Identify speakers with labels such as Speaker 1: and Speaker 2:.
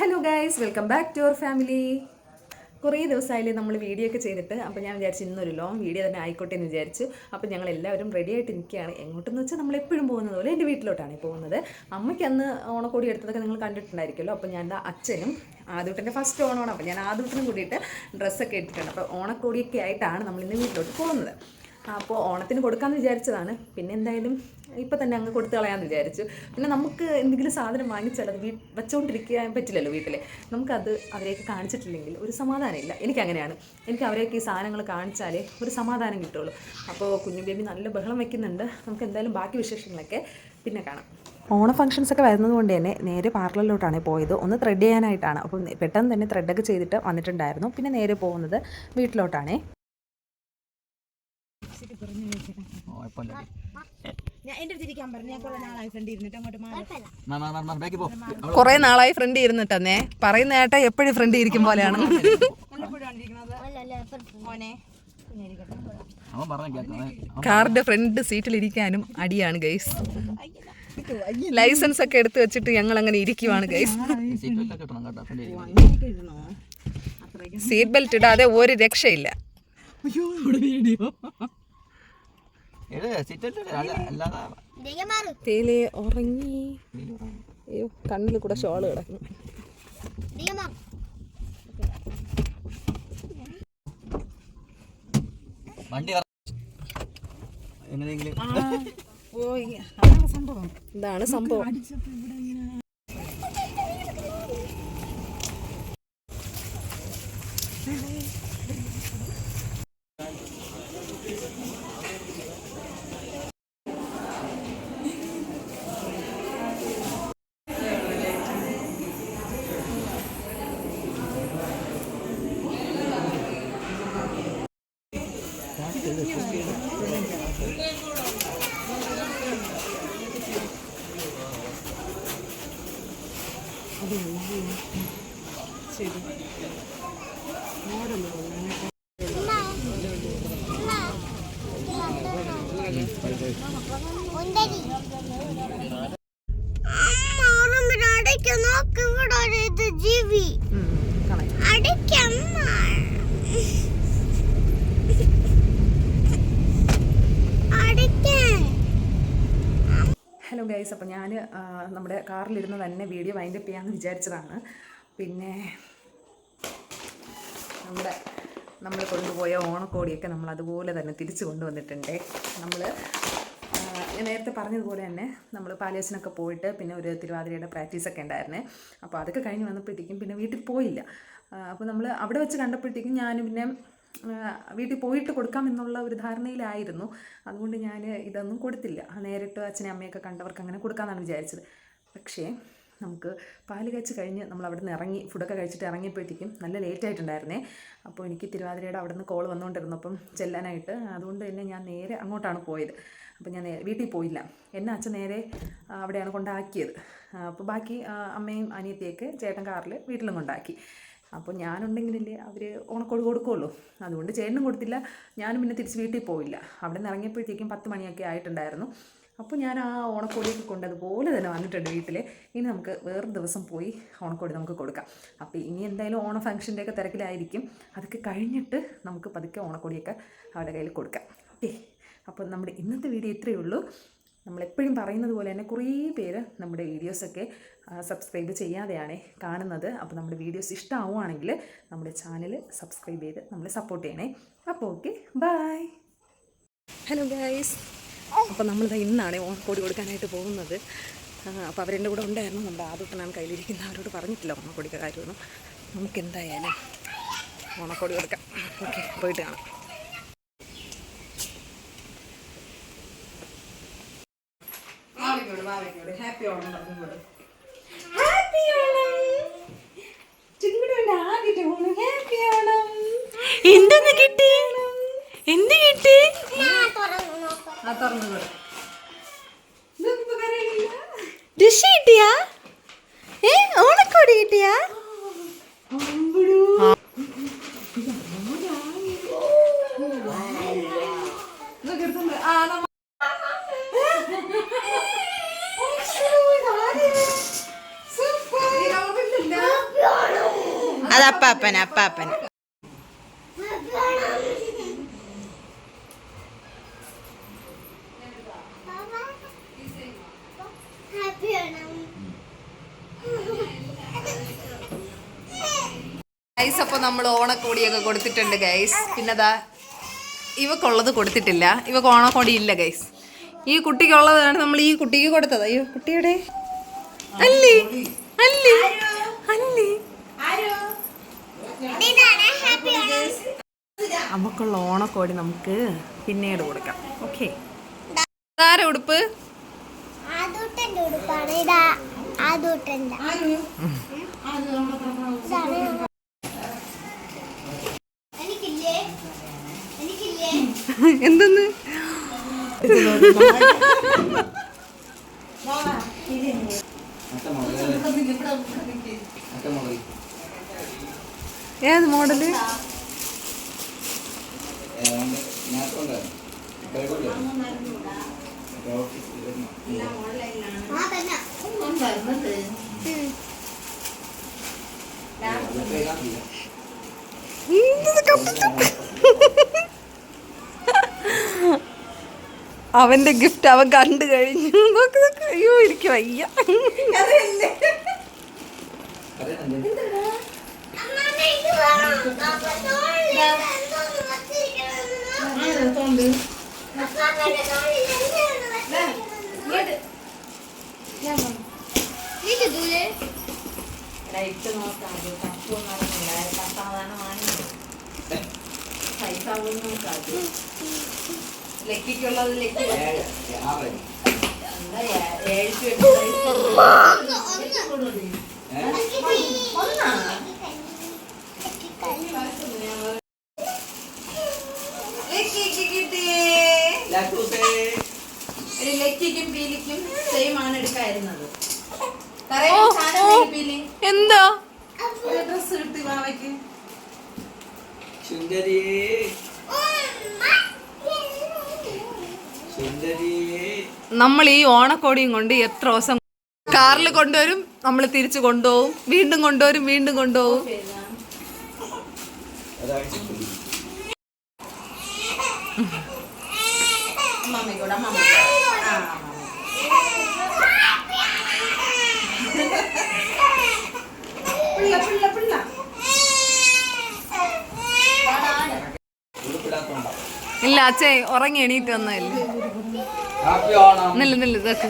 Speaker 1: Hello guys welcome back to our family കുറേ ദിവസമായില്ലേ നമ്മൾ വീഡിയോ ഒക്കെ ചെയ്തിട്ട്. അപ്പോൾ ഞാൻ വിചാരിച്ചു ഇന്നൊരു ലോങ് വീഡിയോ തന്നെ ആയിക്കോട്ടെ എന്ന് വിചാരിച്ചു. അപ്പോൾ ഞങ്ങൾ എല്ലാവരും റെഡി ആയിട്ട് നിൽക്കുകയാണ്. എങ്ങോട്ടെന്ന് വെച്ചാൽ നമ്മൾ എപ്പോഴും പോകുന്നത് പോലെ എന്റെ വീട്ടിലോട്ടാണ് പോകുന്നത്. അമ്മയ്ക്ക് അന്ന് ഓണക്കോടി എടുത്തതൊക്കെ നിങ്ങൾ കണ്ടിട്ടുണ്ടായിരിക്കുമല്ലോ. അപ്പോൾ ഞാൻ അച്ഛനും ആദ്യത്തിന്റെ ഫസ്റ്റ് ഓണമാണ്. അപ്പോൾ ഞാൻ ആദ്യത്തിനും കൂടിയിട്ട് ഡ്രസ്സൊക്കെ ഇട്ടിട്ടുണ്ട്. അപ്പോൾ ഓണക്കോടിയൊക്കെ ആയിട്ടാണ് നമ്മൾ ഇന്ന് വീട്ടിലോട്ട് പോകുന്നത്. അപ്പോൾ ഓണത്തിന് കൊടുക്കാമെന്ന് വിചാരിച്ചതാണ്. പിന്നെ എന്തായാലും ഇപ്പം തന്നെ അങ്ങ് കൊടുത്തു കളയാമെന്ന് വിചാരിച്ചു. പിന്നെ നമുക്ക് എന്തെങ്കിലും സാധനം വാങ്ങിച്ചാൽ അത് വീ വെച്ചുകൊണ്ടിരിക്കാൻ പറ്റില്ലല്ലോ വീട്ടിൽ നമുക്കത് അവരെയൊക്കെ കാണിച്ചിട്ടില്ലെങ്കിൽ ഒരു സമാധാനമില്ല. എനിക്കങ്ങനെയാണ് എനിക്ക് അവരെയൊക്കെ ഈ സാധനങ്ങൾ കാണിച്ചാലേ ഒരു സമാധാനം കിട്ടുള്ളൂ. അപ്പോൾ കുഞ്ഞു ബേബി നല്ല ബഹളം വയ്ക്കുന്നുണ്ട് നമുക്ക് എന്തായാലും ബാക്കി വിശേഷങ്ങളൊക്കെ പിന്നെ കാണാം. ഓണ ഫംഗ്ഷൻസ് ഒക്കെ വരുന്നത് കൊണ്ട് തന്നെ നേരെ പാർലറിലോട്ടാണ് പോയത്. ഒന്ന് ത്രെഡ് ചെയ്യാനായിട്ടാണ്. അപ്പം പെട്ടെന്ന് തന്നെ ത്രെഡൊക്കെ ചെയ്തിട്ട് വന്നിട്ടുണ്ടായിരുന്നു. പിന്നെ നേരെ പോകുന്നത് വീട്ടിലോട്ടാണേ.
Speaker 2: കുറെ നാളായി ഫ്രണ്ട് ഇരുന്നിട്ട് അങ്ങോട്ട് മാറി
Speaker 3: ബാക്കി പോ
Speaker 1: കുറേ നാളായി ഫ്രണ്ട് ഇരുന്നിട്ടെന്നേ. പറയുന്ന ഏട്ടാ എപ്പോഴും ഫ്രണ്ട് ഇരിക്കും പോലെയാണ്. കാറിന്റെ ഫ്രണ്ട് സീറ്റിൽ ഇരിക്കാനും അടിയാണ് ഗൈസ് ലൈസൻസ് ഒക്കെ എടുത്തു വെച്ചിട്ട് ഞങ്ങൾ അങ്ങനെ ഇരിക്കുവാണ് ഗൈസ്
Speaker 3: സീറ്റ് ബെൽറ്റ്
Speaker 1: ഇടാതെ ഒരു രക്ഷയില്ല. ഉറങ്ങി. അയ്യോ കണ്ണിൽ കൂടെ ഷോൾ കിടക്കും
Speaker 3: വണ്ടി കറ- എങ്ങനെയെങ്കിലും
Speaker 2: ഓ അതാണ് സംഭവം
Speaker 1: ഇതാണ് സംഭവം
Speaker 4: നോക്ക് ഇവിടെ ഒരു ഇത് ജീവി അടിക്കമ്മ അടിക്കാൻ
Speaker 1: ഹലോ ഗൈസ് അപ്പോൾ ഞാൻ നമ്മുടെ കാറിലിരുന്ന് തന്നെ വീഡിയോ വൈൻഡപ്പ് ചെയ്യാമെന്ന് വിചാരിച്ചതാണ്. പിന്നെ നമ്മുടെ നമ്മൾ കൊണ്ടുപോയ ഓണക്കോടിയൊക്കെ നമ്മൾ അതുപോലെ തന്നെ തിരിച്ചു കൊണ്ടുവന്നിട്ടുണ്ട്. നമ്മൾ ഞാൻ നേരത്തെ പറഞ്ഞതുപോലെ തന്നെ നമ്മൾ പാലേസിനൊക്കെ പോയിട്ട് പിന്നെ ഒരു തിരുവാതിരയുടെ പ്രാക്ടീസൊക്കെ ഉണ്ടായിരുന്നേ. അപ്പോൾ അതൊക്കെ കഴിഞ്ഞ് വന്നപ്പോഴത്തേക്കും പിന്നെ വീട്ടിൽ പോയില്ല. അപ്പോൾ നമ്മൾ അവിടെ വെച്ച് കണ്ടപ്പോഴത്തേക്കും ഞാൻ പിന്നെ വീട്ടിൽ പോയിട്ട് കൊടുക്കാം എന്നുള്ള ഒരു ധാരണയിലായിരുന്നു. അതുകൊണ്ട് ഞാൻ ഇതൊന്നും കൊടുത്തില്ല. നേരിട്ട് അച്ഛനെ അമ്മയൊക്കെ കണ്ടവർക്ക് അങ്ങനെ കൊടുക്കാമെന്നാണ് വിചാരിച്ചത്. പക്ഷേ നമുക്ക് പാൽ കഴിച്ച് കഴിഞ്ഞ് നമ്മൾ അവിടെ നിന്ന് ഇറങ്ങി ഫുഡൊക്കെ കഴിച്ചിട്ട് ഇറങ്ങിയപ്പോഴത്തേക്കും നല്ല ലേറ്റ് ആയിട്ടുണ്ടായിരുന്നേ. അപ്പോൾ എനിക്ക് തിരുവാതിരയുടെ അവിടെ നിന്ന് കോൾ വന്നുകൊണ്ടിരുന്നു അപ്പം ചെല്ലാനായിട്ട് അതുകൊണ്ട് തന്നെ ഞാൻ നേരെ അങ്ങോട്ടാണ് പോയത്. അപ്പോൾ ഞാൻ വീട്ടിൽ പോയില്ല. എന്നെ അച്ഛൻ നേരെ അവിടെയാണ് കൊണ്ടാക്കിയത്. അപ്പോൾ ബാക്കി അമ്മയും അനിയത്തിയൊക്കെ ചേട്ടൻ കാറിൽ വീട്ടിലും കൊണ്ടാക്കി. അപ്പോൾ ഞാനുണ്ടെങ്കിലല്ലേ അവർ ഓണക്കോട് കൊടുക്കുമല്ലോ അതുകൊണ്ട് ചേട്ടനും കൊടുത്തില്ല ഞാനും പിന്നെ തിരിച്ച് വീട്ടിൽ പോയില്ല അവിടെ നിന്ന് ഇറങ്ങിയപ്പോഴത്തേക്കും പത്ത് മണിയൊക്കെ ആയിട്ടുണ്ടായിരുന്നു. അപ്പോൾ ഞാൻ ആ ഓണക്കോടിയൊക്കെ കൊണ്ട് അതുപോലെ തന്നെ വന്നിട്ടുണ്ട് വീട്ടിൽ ഇനി നമുക്ക് വേറെ ദിവസം പോയി ഓണക്കോടി നമുക്ക് കൊടുക്കാം. അപ്പോൾ ഇനി എന്തായാലും ഓണ ഫംഗ്ഷന്റെ ഒക്കെ തിരക്കിലായിരിക്കും. അതൊക്കെ കഴിഞ്ഞിട്ട് നമുക്ക് പതുക്കെ ഓണക്കോടിയൊക്കെ അവരുടെ കയ്യിൽ കൊടുക്കാം. ഓക്കെ. അപ്പോൾ നമ്മുടെ ഇന്നത്തെ വീഡിയോ ഇത്രയേ ഉള്ളൂ. നമ്മളെപ്പോഴും പറയുന്നത് പോലെ തന്നെ കുറേ പേര് നമ്മുടെ വീഡിയോസൊക്കെ സബ്സ്ക്രൈബ് ചെയ്യാതെയാണ് കാണുന്നത്. അപ്പോൾ നമ്മുടെ വീഡിയോസ് ഇഷ്ടമാവുകയാണെങ്കിൽ നമ്മുടെ ചാനൽ സബ്സ്ക്രൈബ് ചെയ്ത് നമ്മളെ സപ്പോർട്ട് ചെയ്യണേ. അപ്പോൾ ഓക്കെ ബായ് ഹലോ ഗൈസ് അപ്പോൾ നമ്മളിത് ഇന്നാണ് ഓണക്കോടി കൊടുക്കാനായിട്ട് പോകുന്നത്. അപ്പോൾ അവരെന്റെ കൂടെ ഉണ്ടായിരുന്നു. നമ്മുടെ ആദ്യത്തിനാണ് കയ്യിലിരിക്കുന്ന അവരോട് പറഞ്ഞിട്ടില്ല ഓണക്കോടിക്ക് കാര്യമൊന്നും. നമുക്ക് എന്തായാലും ഓണക്കോടി കൊടുക്കാം. ഓക്കെ പോയിട്ട് കാണാം. ഹാപ്പി ഓണം പറഞ്ഞോട് ഹാപ്പി ഓണം ചിങ്ങുടെ ആദ്യത്തെ ഓണം ഹാപ്പി ഓണം
Speaker 2: എന്തെന്ന് കിട്ടി? എന്ത് കിട്ടി?
Speaker 1: ആ തുറന്നു കൊടു ഇതൊക്കെ കരയില്ല
Speaker 2: ഡിഷ് കിട്ടിയാ? ഏ ഓണക്കോടി കിട്ടിയാ?
Speaker 1: സൂപ്പർ
Speaker 4: അപ്പാപ്പന അപ്പാപ്പന.
Speaker 1: ഗൈസ് അപ്പോൾ നമ്മൾ ഓണക്കോടിയൊക്കെ കൊടുത്തിട്ടുണ്ട് ഗൈസ് പിന്നെ അതാ ഇവക്കുള്ളത് കൊടുത്തിട്ടില്ല. ഇവക്ക് ഓണക്കോടി ഇല്ല ഗൈസ് ഈ കുട്ടിക്കുള്ളതാണ് നമ്മൾ ഈ കുട്ടിക്ക് കൊടുത്തത്. അയ്യോ കുട്ടിയുടെ? അല്ലേ അല്ലേ
Speaker 4: ഇതാണ് ഹാപ്പി ആണ്
Speaker 1: അവക്കുള്ള ഓണക്കോടി നമുക്ക് പിന്നീട് കൊടുക്കാം. ഓക്കെ ആരെ ഉടുപ്പ്? എന്തെന്ന്? ഏത് മോഡൽ
Speaker 4: ആ തന്നെ
Speaker 1: അവന്റെ ഗിഫ്റ്റ് അവൻ കണ്ടു കഴിഞ്ഞു. നോക്ക് നോക്ക്. അയ്യോ എനിക്ക് വയ്യ.
Speaker 4: അമ്മമ്മ ഇത് വേണം അപ്പ തോളിൽ എന്തോന്ന് വച്ചിരിക്കുന്നു അപ്പാപ്പന്റെ തോളിൽ എന്താണ് വച്ചിരിക്കുന്നത് ഇത് ദൂരെ
Speaker 1: ലക്കിക്കുള്ളത് ലക്കി
Speaker 2: ലെറ്റിക്കും പീലിക്കും സെയിം ആണ് എടുക്കായിരുന്നത്.
Speaker 1: എന്താ?
Speaker 2: ഡ്രസ് കിട്ടി വാവയ്ക്ക്
Speaker 3: സുന്ദരിയേ. സുന്ദരിയേ.
Speaker 1: നമ്മൾ ഈ ഓണക്കോടിയും കൊണ്ട് എത്ര ദിവസം കാറിൽ കൊണ്ടുവരും നമ്മൾ തിരിച്ചു കൊണ്ടുപോകും വീണ്ടും കൊണ്ടുവരും വീണ്ടും കൊണ്ടുപോകും.
Speaker 3: അതാണ്
Speaker 1: ഇല്ല അച്ഛേ ഉറങ്ങി എണീറ്റ്
Speaker 3: വന്നല്ലേ
Speaker 1: നില്ല നില്ല ഇതൊക്കെ.